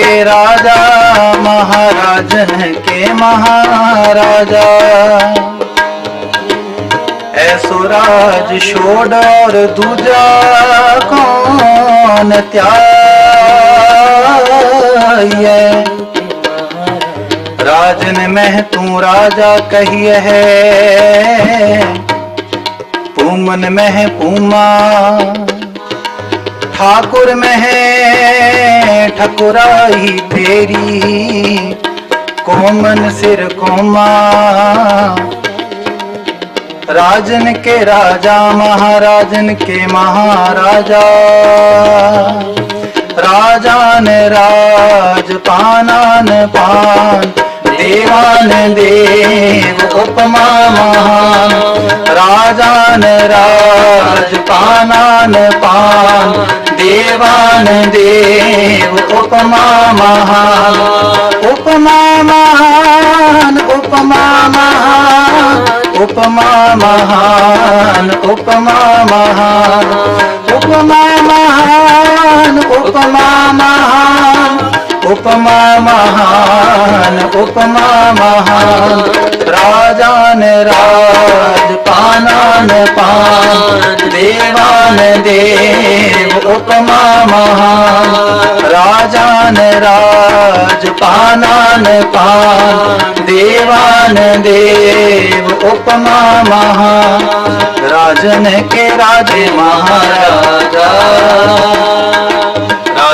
के राजा महाराजन के महाराजा ऐसो राज छोड़ और दूजा कौन त्याये राजन में तू राजा कहिए है पूमन में है पूमा ठाकुर ठकुराई तेरी, कोमन सिर कोमा। राजन के राजा, महाराजन के महाराजा। राजान राज, पानान पान, देवान देव, उपमा महान। राजान राज, पानान पान देवान देव उपमा महान उपमा महान उपमा महान उपमा महान उपमा महान उपमा महान उपमा महान उपमा महान उपमा महान। राजान राज, पानान पान। देवान देव, उपमा महान। राजान राज, पानान पान। देवान देव, उपमा महान। राजन के राजे महाराजा।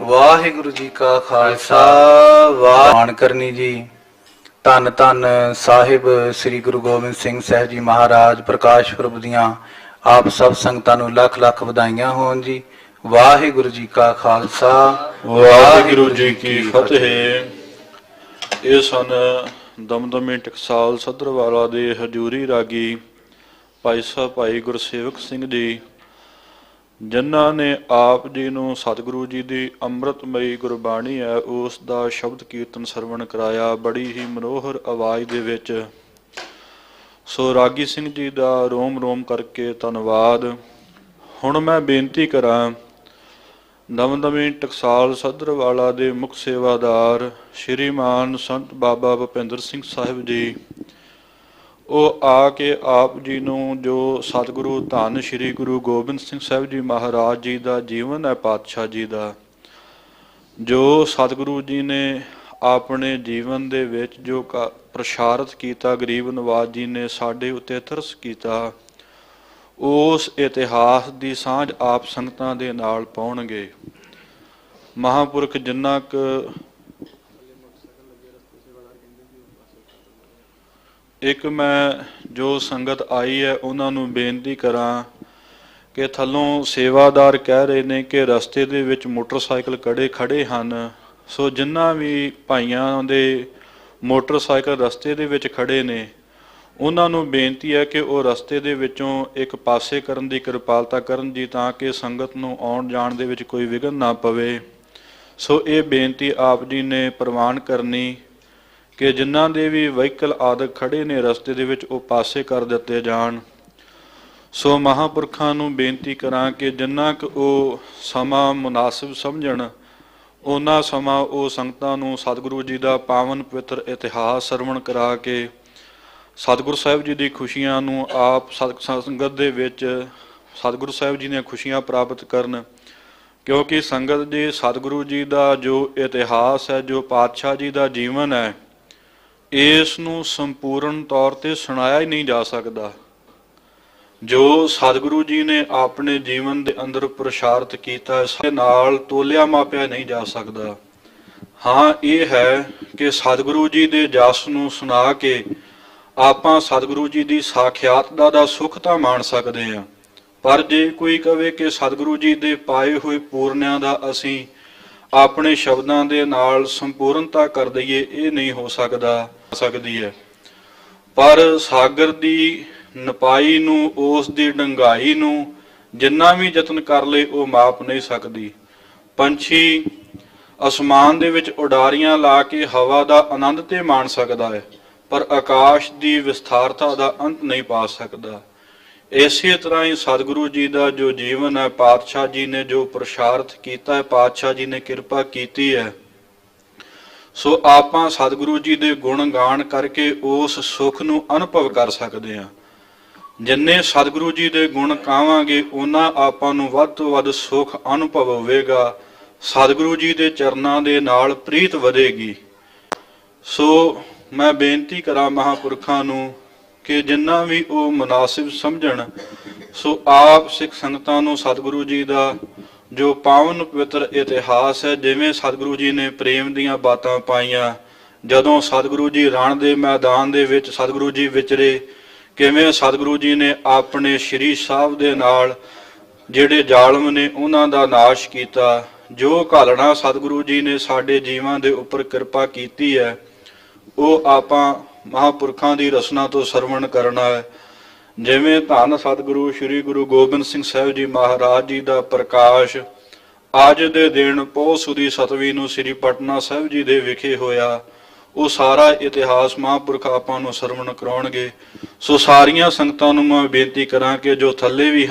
ਵਾਹਿਗੁਰੂ ਜੀ ਕਾ ਖਾਲਸਾ ਵਾਹਿਗੁਰੂ ਕਰਨੀ ਜੀ। ਧੰਨ ਧੰਨ ਸਾਹਿਬ ਸ੍ਰੀ ਗੁਰੂ ਗੋਬਿੰਦ ਸਿੰਘ ਸਾਹਿਬ ਜੀ ਮਹਾਰਾਜ ਪ੍ਰਕਾਸ਼ ਪੁਰਬ ਦੀਆਂ ਆਪ ਸਭ ਸੰਗਤਾਂ ਨੂੰ ਲੱਖ ਲੱਖ ਵਧਾਈਆਂ ਹੋਣ ਜੀ। ਵਾਹਿਗੁਰੂ ਜੀ ਕਾ ਖਾਲਸਾ ਵਾਹਿਗੁਰੂ ਜੀ ਕੀ ਫਤਿਹ। ਇਹ ਸਨ ਦਮਦਮੇ ਟਕਸਾਲ ਸੱਧਰਵਾਲਾ ਦੇ ਹਜੂਰੀ ਰਾਗੀ ਭਾਈ ਸਾਹਿਬ ਭਾਈ ਗੁਰਸੇਵਕ ਸਿੰਘ ਜੀ ਜਿਨ੍ਹਾਂ ਨੇ ਆਪ ਜੀ ਨੂੰ ਸਤਿਗੁਰੂ ਜੀ ਦੀ ਅੰਮ੍ਰਿਤਮਈ ਗੁਰਬਾਣੀ ਹੈ, ਉਸ ਦਾ ਸ਼ਬਦ ਕੀਰਤਨ ਸਰਵਣ ਕਰਾਇਆ, ਬੜੀ ਹੀ ਮਨੋਹਰ ਆਵਾਜ਼ ਦੇ ਵਿੱਚ। ਸੋ ਰਾਗੀ ਸਿੰਘ ਜੀ ਦਾ ਰੋਮ ਰੋਮ ਕਰਕੇ ਧੰਨਵਾਦ। ਹੁਣ ਮੈਂ ਬੇਨਤੀ ਕਰਾਂ ਦਮਦਮੀ ਟਕਸਾਲ ਸੱਧਰਵਾਲਾ ਦੇ ਮੁੱਖ ਸੇਵਾਦਾਰ, ਸ਼੍ਰੀਮਾਨ ਸੰਤ ਬਾਬਾ ਭੁਪਿੰਦਰ ਸਿੰਘ ਸਾਹਿਬ ਜੀ ਉਹ ਆ ਕੇ ਆਪ ਜੀ ਨੂੰ ਜੋ ਸਤਿਗੁਰੂ ਧੰਨ ਸ਼੍ਰੀ ਗੁਰੂ ਗੋਬਿੰਦ ਸਿੰਘ ਸਾਹਿਬ ਜੀ ਮਹਾਰਾਜ ਜੀ ਦਾ ਜੀਵਨ ਹੈ, ਪਾਤਸ਼ਾਹ ਜੀ ਦਾ, ਜੋ ਸਤਿਗੁਰੂ ਜੀ ਨੇ ਆਪਣੇ ਜੀਵਨ ਦੇ ਵਿੱਚ ਜੋ ਕ- ਪ੍ਰਸ਼ਾਰਤ ਕੀਤਾ, ਗਰੀਬ ਨਵਾਜ ਜੀ ਨੇ ਸਾਡੇ ਉੱਤੇ ਤਰਸ ਕੀਤਾ, ਉਸ ਇਤਿਹਾਸ ਦੀ ਸਾਂਝ ਆਪ ਸੰਗਤਾਂ ਦੇ ਨਾਲ ਪਾਉਣਗੇ। ਮਹਾਪੁਰਖ ਜਿੰਨਾ ਕੁ ਇੱਕ ਮੈਂ ਜੋ ਸੰਗਤ ਆਈ ਹੈ, ਉਹਨਾਂ ਨੂੰ ਬੇਨਤੀ ਕਰਾਂ ਕਿ ਥੱਲੋਂ ਸੇਵਾਦਾਰ ਕਹਿ ਰਹੇ ਨੇ ਕਿ ਰਸਤੇ ਦੇ ਵਿੱਚ ਮੋਟਰਸਾਈਕਲ ਕੜੇ ਖੜੇ ਹਨ। ਸੋ ਜਿੰਨਾ ਵੀ ਭਾਈਆਂ ਦੇ ਮੋਟਰਸਾਈਕਲ ਰਸਤੇ ਦੇ ਵਿੱਚ ਖੜੇ ਨੇ, ਉਹਨਾਂ ਨੂੰ ਬੇਨਤੀ ਹੈ ਕਿ ਉਹ ਰਸਤੇ ਦੇ ਵਿੱਚੋਂ ਇੱਕ ਪਾਸੇ ਕਰਨ ਦੀ ਕਿਰਪਾਲਤਾ ਕਰਨ ਜੀ ਤਾਂ ਕਿ ਸੰਗਤ ਨੂੰ ਆਉਣ ਜਾਣ ਦੇ ਵਿੱਚ ਕੋਈ ਵਿਘਨ ਨਾ ਪਵੇ। ਸੋ ਇਹ ਬੇਨਤੀ ਆਪ ਜੀ ਨੇ ਪ੍ਰਵਾਨ ਕਰਨੀ ਕਿ ਜਿਨ੍ਹਾਂ ਦੇ ਵੀ ਵਹੀਕਲ ਆਦਿਕ ਖੜੇ ਨੇ ਰਸਤੇ ਦੇ ਵਿੱਚ ਉਹ ਪਾਸੇ ਕਰ ਦਿੱਤੇ ਜਾਣ। ਸੋ ਮਹਾਪੁਰਖਾਂ ਨੂੰ ਬੇਨਤੀ ਕਰਾਂ ਕਿ ਜਿੰਨਾ ਕੁ ਉਹ ਸਮਾਂ ਮੁਨਾਸਿਬ ਸਮਝਣ ਉਹਨਾਂ ਸਮਾਂ ਉਹ ਸੰਗਤਾਂ ਨੂੰ ਸਤਿਗੁਰੂ ਜੀ ਦਾ ਪਾਵਨ ਪਵਿੱਤਰ ਇਤਿਹਾਸ ਸਰਵਣ ਕਰਾ ਕੇ ਸਤਿਗੁਰੂ ਸਾਹਿਬ ਜੀ ਦੀ ਖੁਸ਼ੀਆਂ ਨੂੰ ਆਪ ਸਤ- ਸੰਗਤ ਦੇ ਵਿੱਚ ਸਤਿਗੁਰੂ ਸਾਹਿਬ ਜੀ ਦੀਆਂ ਖੁਸ਼ੀਆਂ ਪ੍ਰਾਪਤ ਕਰਨ। ਕਿਉਂਕਿ ਸੰਗਤ ਦੇ ਸਤਿਗੁਰੂ ਜੀ ਦਾ ਜੋ ਇਤਿਹਾਸ ਹੈ, ਜੋ ਪਾਤਸ਼ਾਹ ਜੀ ਦਾ ਜੀਵਨ ਹੈ ਇਸ ਨੂੰ ਸੰਪੂਰਨ ਤੌਰ ਤੇ ਸੁਣਾਇਆ ਹੀ ਨਹੀਂ ਜਾ ਸਕਦਾ। ਜੋ ਸਤਿਗੁਰੂ ਜੀ ਨੇ ਆਪਣੇ ਜੀਵਨ ਦੇ ਅੰਦਰ ਪ੍ਰਸ਼ਾਰਤ ਕੀਤਾ ਹੈ ਨਾਲ ਤੋਲਿਆ ਮਾਪਿਆ ਨਹੀਂ ਜਾ ਸਕਦਾ। ਹਾਂ, ਇਹ ਹੈ ਕਿ ਸਤਿਗੁਰੂ ਜੀ ਦੇ ਜਸ ਨੂੰ ਸੁਣਾ ਕੇ ਆਪਾਂ ਸਤਿਗੁਰੂ ਜੀ ਦੀ ਸਾਖਿਆਤ ਦਾ ਦਾ ਸੁੱਖ ਤਾਂ ਮਾਣ ਸਕਦੇ ਹਾਂ। ਪਰ ਜੇ ਕੋਈ ਕਵੇ ਕਿ ਸਤਿਗੁਰੂ ਜੀ ਦੇ ਪਾਏ ਹੋਏ ਪੂਰਨਿਆਂ ਦਾ ਅਸੀਂ ਆਪਣੇ ਸ਼ਬਦਾਂ ਦੇ ਨਾਲ ਸੰਪੂਰਨਤਾ ਕਰ ਦਈਏ, ਇਹ ਨਹੀਂ ਹੋ ਸਕਦਾ ਸਕਦੀ ਹੈ। ਪਰ ਸਾਗਰ ਦੀ ਨਪਾਈ ਨੂੰ, ਉਸ ਦੀ ਡੰਗਾਈ ਨੂੰ ਜਿੰਨਾ ਵੀ ਯਤਨ ਕਰ ਲੇ, ਉਹ ਮਾਪ ਨਹੀਂ ਸਕਦੀ। ਪੰਛੀ ਅਸਮਾਨ ਦੇ ਵਿੱਚ ਉਡਾਰੀਆਂ ਲਾ ਕੇ ਹਵਾ ਦਾ ਆਨੰਦ ਤੇ ਮਾਣ ਸਕਦਾ ਹੈ, ਪਰ ਆਕਾਸ਼ ਦੀ ਵਿਸਥਾਰਤਾ ਦਾ ਅੰਤ ਨਹੀਂ ਪਾ ਸਕਦਾ। ਇਸੇ ਤਰ੍ਹਾਂ ਹੀ ਸਤਿਗੁਰੂ ਜੀ ਦਾ ਜੋ ਜੀਵਨ ਹੈ, ਪਾਤਸ਼ਾਹ ਜੀ ਨੇ ਜੋ ਪ੍ਰਸ਼ਾਰਥ ਕੀਤਾ ਹੈ, ਪਾਤਸ਼ਾਹ ਜੀ ਨੇ ਕਿਰਪਾ ਕੀਤੀ ਹੈ। ਸੋ ਆਪਾਂ ਸਤਿਗੁਰੂ ਜੀ ਦੇ ਗੁਣ ਗਾਣ ਕਰਕੇ ਉਸ ਸੁੱਖ ਨੂੰ ਅਨੁਭਵ ਕਰ ਸਕਦੇ ਹਾਂ। ਜਿੰਨੇ ਸਤਿਗੁਰੂ ਜੀ ਦੇ ਗੁਣ ਗਾਵਾਂਗੇ, ਉਹਨਾਂ ਆਪਾਂ ਨੂੰ ਵੱਧ ਤੋਂ ਵੱਧ ਸੁੱਖ ਅਨੁਭਵ ਹੋਵੇਗਾ। ਸਤਿਗੁਰੂ ਜੀ ਦੇ ਚਰਨਾਂ ਦੇ ਨਾਲ ਪ੍ਰੀਤ ਵਧੇਗੀ। ਸੋ ਮੈਂ ਬੇਨਤੀ ਕਰਾਂ ਮਹਾਪੁਰਖਾਂ ਨੂੰ ਕਿ ਜਿੰਨਾ ਵੀ ਉਹ ਮੁਨਾਸਿਬ ਸਮਝਣ, ਸੋ ਆਪ ਸਿੱਖ ਸੰਗਤਾਂ ਨੂੰ ਸਤਿਗੁਰੂ ਜੀ ਦਾ ਜੋ ਪਾਵਨ ਪਵਿੱਤਰ ਇਤਿਹਾਸ ਹੈ, ਜਿਵੇਂ ਸਤਿਗੁਰੂ ਜੀ ਨੇ ਪ੍ਰੇਮ ਦੀਆਂ ਬਾਤਾਂ ਪਾਈਆਂ, ਜਦੋਂ ਸਤਿਗੁਰੂ ਜੀ ਰਣ ਦੇ ਮੈਦਾਨ ਦੇ ਵਿੱਚ ਸਤਿਗੁਰੂ ਜੀ ਵਿਚਰੇ, ਕਿਵੇਂ ਸਤਿਗੁਰੂ ਜੀ ਨੇ ਆਪਣੇ ਸ਼੍ਰੀ ਸਾਹਿਬ ਦੇ ਨਾਲ ਜਿਹੜੇ ਜ਼ਾਲਮ ਨੇ ਉਹਨਾਂ ਦਾ ਨਾਸ਼ ਕੀਤਾ, ਜੋ ਘਾਲਣਾ ਸਤਿਗੁਰੂ ਜੀ ਨੇ ਸਾਡੇ ਜੀਵਾਂ ਦੇ ਉੱਪਰ ਕਿਰਪਾ ਕੀਤੀ ਹੈ, ਉਹ ਆਪਾਂ ਮਹਾਪੁਰਖਾਂ ਦੀ ਰਸਨਾ ਤੋਂ ਸਰਵਣ ਕਰਨਾ ਹੈ ਜਿਵੇਂ ਧੰਨ ਸਤਿਗੁਰੂ ਸ੍ਰੀ ਗੁਰੂ ਗੋਬਿੰਦ ਸਿੰਘ ਸਾਹਿਬ ਜੀ ਮਹਾਰਾਜ ਜੀ ਦਾ ਪ੍ਰਕਾਸ਼ ਅੱਜ ਦੇ ਦਿਨ ਪੋਸੂ ਦੀ ਸਤਵੀ ਨੂੰ ਸ੍ਰੀ ਪਟਨਾ ਸਾਹਿਬ ਜੀ ਦੇ ਵਿਖੇ ਹੋਇਆ, ਉਹ ਸਾਰਾ ਇਤਿਹਾਸ ਮਹਾਂਪੁਰਖ ਆਪਾਂ ਨੂੰ ਸਰਵਣ ਕਰਾਉਣਗੇ। ਸੋ ਸਾਰੀਆਂ ਸੰਗਤਾਂ ਨੂੰ ਮੈਂ ਬੇਨਤੀ ਕਰਾਂ ਕਿ ਜੋ ਥੱਲੇ ਵੀ ਹਨ